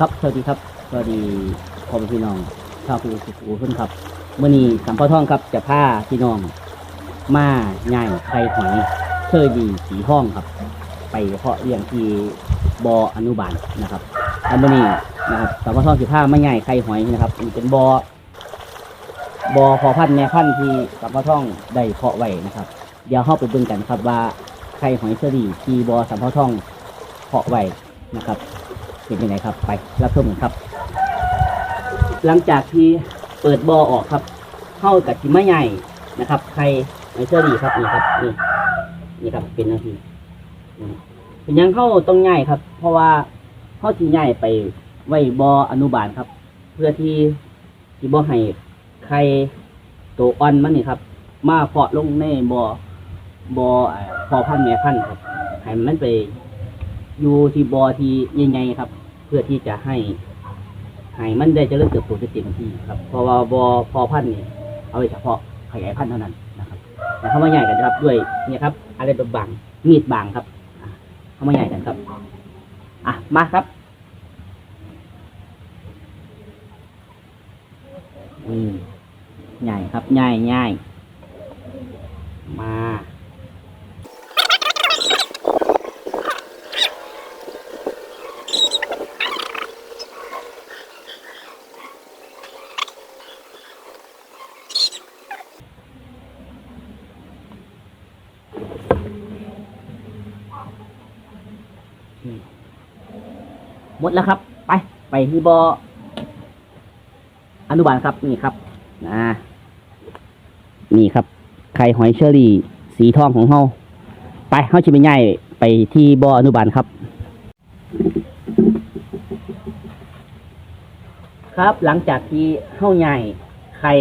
ครับ สวัสดีครับ สวัสดีพ่อพี่น้องชาวภูสุขูทุนครับเมื่อนี้สัมพ่อท่องครับจะพาพี่น้อง มาง่ายไข่หอยเชอดีสีห้องครับ ไปเพาะเลี้ยงที่บออนุบาลนะครับแล้วมื่อนี้นะครับสัมพ่อท่องสิผ้าไม่ง่ายไข่หอยนะครับเป็นบอบอพอพันธุ์แม่พันธุ์ที่สัมพ่อท่องได้เพาะไว้นะครับ เดี๋ยวเข้าไปเบิ่งกันครับว่าไข่หอยเชอรี่ที่บอสัมพ่อท่องเพาะไว้นะครับ เป็นยังไงครับ ไปรับชมกันครับ หลังจากที่เปิดบอออกครับ เข้ากับจิมะใหญ่นะครับไข่ไอเชอรี่ครับนี่ครับนี่นี่ครับเป็นนาทีเป็นยังเข้าต้องง่ายครับ เพราะว่าเข้าจีใหญ่ไปไว้บออนุบาลครับ เพื่อที่ที่บอให้ไข่ตัวอ่อนมันนี่ครับ มาเพาะลงในบอบอเอ่อพอพันแม่พันครับให้มันไปอยู่ที่บอที่ใหญ่ๆครับ เพื่อที่จะให้ให้มันได้เจริญเติบโตได้เต็มที่ครับเพราะว่าบอพอพันธุ์นี่เอาไว้เฉพาะขยายพันธุ์เท่านั้นนะครับแต่เข้ามาใหญ่กันครับด้วยเนี่ยครับ อะไรแบบบางมีดบางครับเข้ามาใหญ่กันครับ อะมาครับอืมใหญ่ครับใหญ่ใหญ่มา หมดแล้วครับ ไป ไปที่บออนุบาลครับ นี่ครับนะนี่ครับ ไข่หอยเชอรี่ สีทองของเฮาไปเฮาจะไปง่ายไปที่บออนุบาลครับ ครับหลังจากที่เฮาใหญ่ไข่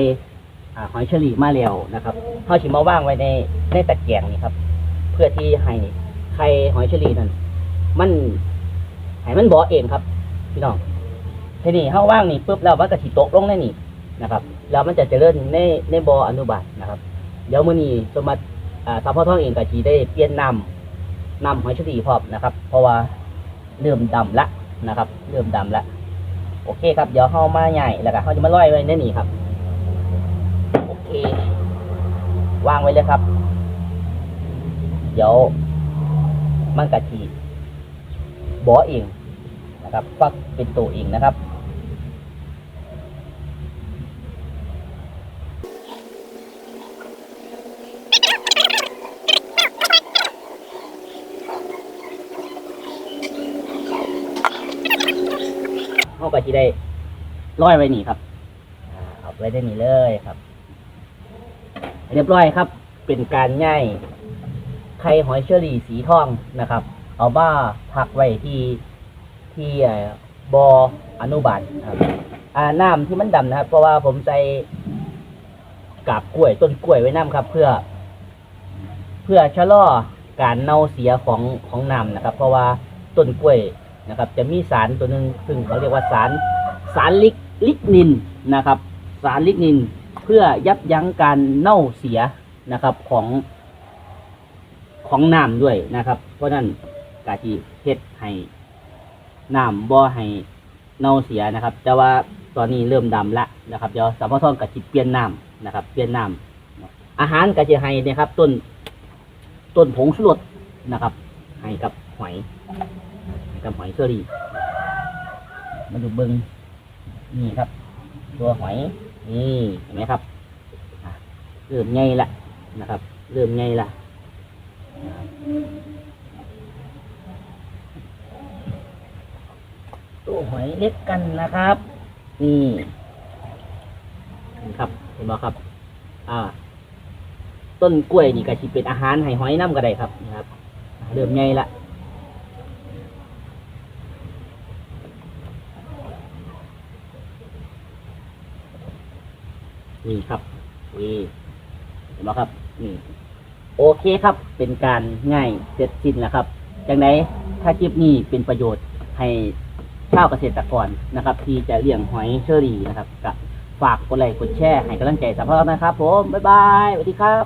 หอยเชอรี่มาแล้วนะครับเฮาสิมาว่างไว้ในในตะแกรงนี่ครับ เพื่อที่ให้ไข่หอยเชอรี่นั้น มันให้มันบ่อเองครับ พี่น้องทีนี้เฮาว่างนี่ปุ๊บแล้วมันก็สิตกลงในนี่นะครับ แล้วมันจะเจริญในในบ่ออนุบาลนะครับ เดี๋ยวมื้อนี้สมัติอ่าสาวพ่อท้องเองก็สิได้เปลี่ยนนำนำหอยชอรี่พร้อมนะครับ เพราะว่าเริ่มดำละนะครับ เริ่มดำละโอเคครับ เดี๋ยวเฮามาใหญ่แล้วก็เฮาจะมาลอยไว้ในนี่ครับ โอเควางไว้เลยครับ เดี๋ยวมันกะที บอเองนะครับฟักเป็นตัวเองนะครับเขาก็จะได้ร้อยไว้นี่ครับเอาไว้ได้นี่เลยครับ เรียบร้อยครับ เป็นการง่ายไข่หอยเชอรี่สีทองนะครับ เอาบ้าพักไว้ที่ที่บออนุบาลครับอ่าน้ำที่มันดำนะครับ เพราะว่าผมใส่กาบกล้วยต้นกล้วยไว้น้ำครับ เพื่อ เพื่อชะลอการเน่าเสียของของน้ำนะครับ เพราะว่าต้นกล้วยนะครับ จะมีสารตัวหนึ่งซึ่งเขาเรียกว่าสารสารลิกลิกนินนะครับ สารลิกนิน เพื่อยับยั้งการเน่าเสียนะครับของของน้ำด้วยนะครับ เพราะฉะนั้น กาทีเฮ็ดให้น้ำบ่อให้เน่าเสียนะครับ แต่ว่าตอนนี้เริ่มดำละนะครับเดี๋ยวสัมภาระกะจิเปลี่ยนน้ำนะครับ เปลี่ยนน้ำอาหารกะจิให้เนะครับ ต้นต้นผงชูรสนะครับ ให้กับหอยให้กับหอยเชอรี่มาดูเบิงนี่ครับ ตัวหอยนี่เห็นไหมครับเริ่มไงละนะครับ เริ่มไงละตัว หอยเล็กกันนะครับ นี่ครับเห็นไหมครับ อ่า ต้นกล้วยนี่ก็สิเป็นอาหารให้หอยน้ำก็ได้ครับนะครับ เริ่มไงละนี่ครับนี่เห็นไหมครับ นี่ โอเคครับ เป็นการง่ายเสร็จสิ้นแล้วครับ จังไดถ้าคลิปนี้เป็นประโยชน์ให้ ชาวเกษตรกรนะครับ ที่จะเลี้ยงหอยเชอรี่นะครับกับฝากกดไลค์กดแชร์ให้กำลังใจสัมภาระนะครับ ผมบ๊ายบายสวัสดีครับ